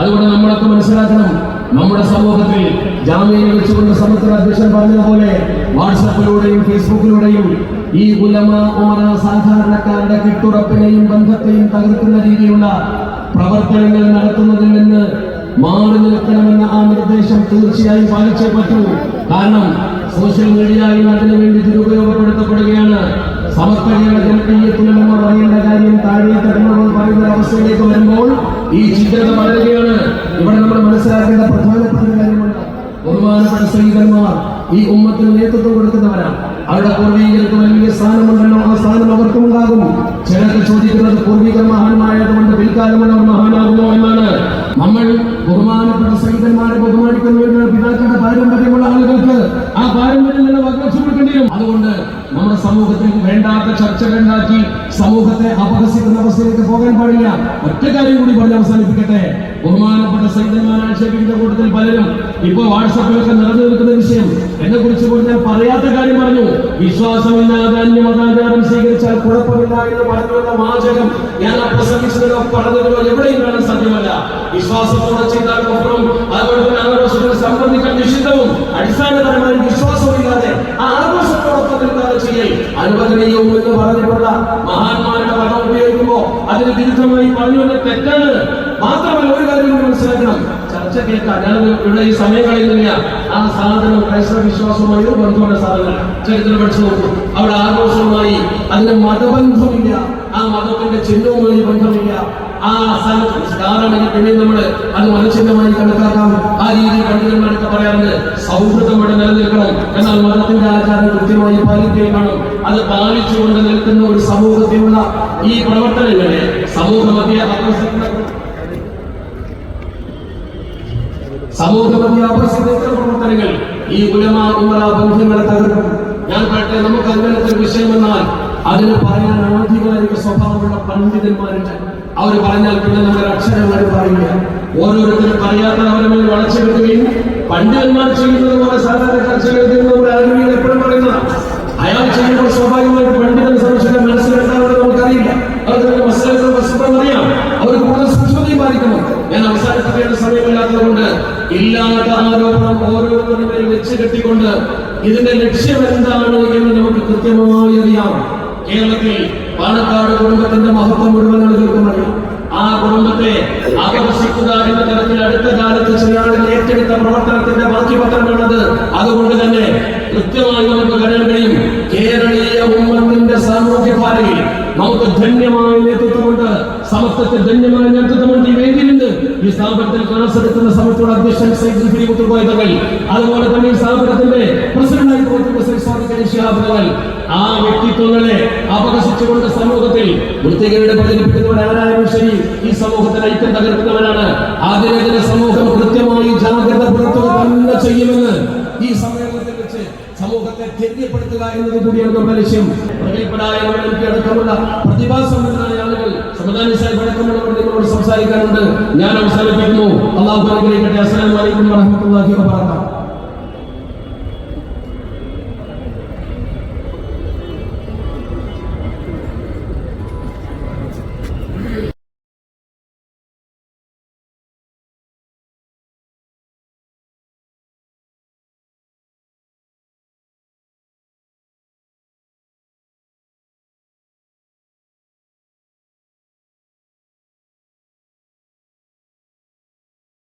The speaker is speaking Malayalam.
അതുകൊണ്ട് നമ്മളൊക്കെ മനസ്സിലാക്കണം. നമ്മുടെ സമൂഹത്തിൽ ജാമ്യം വെച്ചുകൊണ്ട് സമത്വ അധ്യക്ഷൻ പറഞ്ഞതുപോലെ വാട്സപ്പിലൂടെയും ഫേസ്ബുക്കിലൂടെയും ഈ ഉലമ ഓന സാധാരണക്കാരുടെ കെട്ടുറപ്പിനെയും ബന്ധത്തെയും തകർക്കുന്ന രീതിയിലുള്ള പ്രവർത്തനങ്ങൾ നടത്തുന്നതിൽ നിന്ന് മാറി നിൽക്കണമെന്ന ആ നിർദ്ദേശം തീർച്ചയായും പാലിച്ചേ പറ്റൂ. കാരണം സോഷ്യൽ മീഡിയ മീഡിയയിൽ അതിനുവേണ്ടി ദുരുപയോഗപ്പെടുത്തപ്പെടുകയാണ്. സമസ്ത ജനകീയത്തിലെന്ന് പറയേണ്ട കാര്യം താഴെ തരുമ്പോൾ പറയുന്ന അവസ്ഥയിലേക്ക് വരുമ്പോൾ ഈ ചിത്രത വളരുകയാണ്. ഇവിടെ നമ്മൾ മനസ്സിലാക്കേണ്ട പ്രധാനപ്പെട്ട കാര്യമാണ് ബഹുമാനപ്പെട്ട സൈനികന്മാർ ഈ ഉമ്മത്തിന് നേതൃത്വം കൊടുക്കുന്നവരാണ്. അവരുടെ പൂർവീകർക്ക് വലിയ സ്ഥാനമുണ്ടല്ലോ. ആ സ്ഥാനം അവർക്കും ഉണ്ടാകും ചിലർക്ക് ചോദിക്കുന്നത് പൂർവികർ മഹാന്മാരായതുകൊണ്ട് എന്നാണ് നമ്മൾ ബഹുമാനപ്പെട്ട സൈനികന്മാരെ ബഹുമാനിക്കുന്നവരുടെ പിതാക്കളുടെ പാരമ്പര്യമുള്ള ആളുകൾക്ക് ആ പാരമ്പര്യം തന്നെ വകവച്ചു അതുകൊണ്ട് നമ്മുടെ സമൂഹത്തിൽ വേണ്ടാത്ത ചർച്ചകൾ ഉണ്ടാക്കി സമൂഹത്തെ അപഹസിക്കുന്ന അവസ്ഥയിലേക്ക് പോകാൻ പാടില്ല. ഒറ്റ കാര്യം കൂടി പറഞ്ഞ് അവസാനിപ്പിക്കട്ടെ. ബഹുമാനപ്പെട്ട സൈന്യന്മാരെ ആക്ഷേപിക്കുന്ന കൂട്ടത്തിൽ പലരും ഇപ്പൊ വാട്സപ്പിലൊക്കെ നിറഞ്ഞു നിൽക്കുന്ന വിഷയം. എന്നെ കുറിച്ച് ഞാൻ പറയാത്ത കാര്യം പറഞ്ഞു. വിശ്വാസമില്ലാതെ അന്യ മതാചാരം സ്വീകരിച്ചാൽ കുഴപ്പമില്ല എന്ന് പറഞ്ഞുള്ള വാചകം ഞാൻ ആ പ്രസംഗിച്ചതിലോ പറഞ്ഞതിലോ എവിടെയും കാണാൻ സാധ്യമല്ല. വിശ്വാസത്തോടെ ചെയ്താൽ കുഫറും അതുപോലെ തന്നെ സംബന്ധിക്കാൻ നിഷിദ്ധവും അടിസ്ഥാനപരമായി ആ നിൽക്കാതെ ചെയ്യൽ അനുവദനീയവും എന്ന് പറഞ്ഞിട്ടുള്ള മഹാന്മാരുടെ പദം ഉപയോഗിക്കുമ്പോൾ അതിന് വിരുദ്ധമായി പറഞ്ഞു എന്ന തെറ്റാണ്. മാത്രമല്ല ഒരു കാര്യം മനസ്സിലാക്കണം. ചർച്ച കേൾക്കാൻ ഞാൻ ഇവിടെ ഈ സമയം കളയുന്നില്ല ആ സാധനം ക്രൈസ്തവ വിശ്വാസവുമായി ഒരു ബന്ധമുള്ള സാധനം ചരിത്രം പഠിച്ചു നോക്കൂ. അവിടെ ആഘോഷവുമായി അതിന് മതബന്ധമില്ല. ആ മതത്തിന്റെ ചിഹ്നവുമായി ബന്ധമില്ല. ആ ധാരാളം പിന്നെ നമ്മൾ അത് മനുഷ്യമായി കണക്കാക്കാം. ആ രീതിയിൽ പണ്ഡിതന്മാരൊക്കെ പറയാറുണ്ട് സൗഹൃദം ഇവിടെ നിലനിൽക്കണം. എന്നാൽ മതത്തിന്റെ ആചാരം കൃത്യമായി പാലിക്കുകയും വേണം. അത് പാലിച്ചുകൊണ്ട് നിൽക്കുന്ന ഒരു സമൂഹത്തിലുള്ള ഈ പ്രവർത്തനങ്ങളെ സമൂഹമധ്യ ആകർഷിക്കുന്ന സമൂഹമധ്യ ആകർഷിക്കുന്ന പ്രവർത്തനങ്ങൾ ഈ ഉലമ ഉമറ ബന്ധങ്ങളെ തകർക്കും. ഞാൻ പറയട്ടെ നമുക്ക് അങ്ങനത്തെ വിഷയം എന്നാൽ അതിന് പറയാൻ ആധികാരിക സ്വഭാവമുള്ള പണ്ഡിതന്മാരുണ്ട്. അവർ പറഞ്ഞാൽ പിന്നെ നമ്മൾ അക്ഷരങ്ങൾ പറയില്ല ഓരോരുത്തരും പറയാത്ത അവരെ മേൽ വളച്ചെടുക്കുകയും പണ്ഡിതന്മാർ ചെയ്യുന്നത് പോലെ സാധാരണക്കാർ ചെയ്യുന്നത് നമ്മുടെ ആരോഗ്യം എപ്പോഴും പറയുന്നതാണ് അയാൾ ചെയ്യുമ്പോൾ സ്വാഭാവികമായിട്ട് പണ്ഡിതൻ സംശയം മനസ്സിലെത്താവുന്നത് നമുക്കറിയില്ല. അവർക്ക് മസലകൾ വസ്തുത അറിയാം. അവർ കൂടുതൽ സൂക്ഷ്മതയും പാലിക്കണം ഞാൻ അവസാനിപ്പിക്കേണ്ട സമയമില്ലാത്തതുകൊണ്ട് ഇല്ലാത്ത ആരോപണം ഓരോരുത്തരുടെ വെച്ച് കെട്ടിക്കൊണ്ട് ഇതിന്റെ ലക്ഷ്യം എന്താണ് എന്ന് നമുക്ക് കൃത്യമായി അറിയാം. കേരളത്തിൽ പാലക്കാട് കുടുംബത്തിന്റെ മഹത്വം മുഴുവൻ കുടുംബത്തെ ആകർഷിക്കുക എന്ന തരത്തിൽ അടുത്ത കാലത്ത് ചെയ്യാൻ ഏറ്റെടുത്ത പ്രവർത്തനത്തിന്റെ ബാക്കി പത്രമാണത്. അതുകൊണ്ട് തന്നെ കൃത്യമായി നമുക്ക് കാണാൻ കഴിയും കേരളീയ ഉമ്മത്തിന്റെ സാമൂഹ്യ പാതയിൽ നമുക്ക് ധന്യമായ നേതൃത്വമുണ്ട്. സമസ്തത്തെ ധന്യമായ നേതൃത്വമുണ്ട്. ഈ വേദിയിലുണ്ട്. ഈ സ്ഥാപനത്തിൽ ക്ലാസ് എടുക്കുന്ന സമയത്തുള്ള അധ്യക്ഷൻ സൈദ് ജിഫിരി മുത്തുകോയ തങ്ങൾ അതുപോലെ തന്നെ ഈ സ്ഥാപനത്തിന്റെ പ്രസിഡന്റായി പ്രവർത്തിക്കുന്ന സൈദ് ആ വ്യക്തിത്വങ്ങളെ അപകസിച്ചുകൊണ്ട് സമൂഹത്തിൽ വൃത്തികേട് പ്രചരിപ്പിക്കുന്നവർ ആരായാലും ശരി ഈ സമൂഹത്തിന് ഐക്യം തകർക്കുന്നവരാണ്. അതിനെതിരെ സമൂഹം കൃത്യമായി ജാഗ്രത പുലർത്തുക തന്നെ ചെയ്യുമെന്ന് ഈ സമ്മേളനത്തിൽ വെച്ച് സമൂഹത്തെ ധൈര്യപ്പെടുത്തുക എന്നത് കൂടിയാണ് നമ്മുടെ ലക്ഷ്യം. എനിക്ക് അടക്കമുള്ള ആളുകൾ നിങ്ങളോട് സംസാരിക്കാനുണ്ട്. ഞാൻ അവസാനിപ്പിക്കുന്നു. അള്ളാഹു അനുഗ്രഹിക്കട്ടെ. അസ്സലാമു അലൈക്കും വറഹ്മത്തുള്ളാഹി വബറകാതുഹു.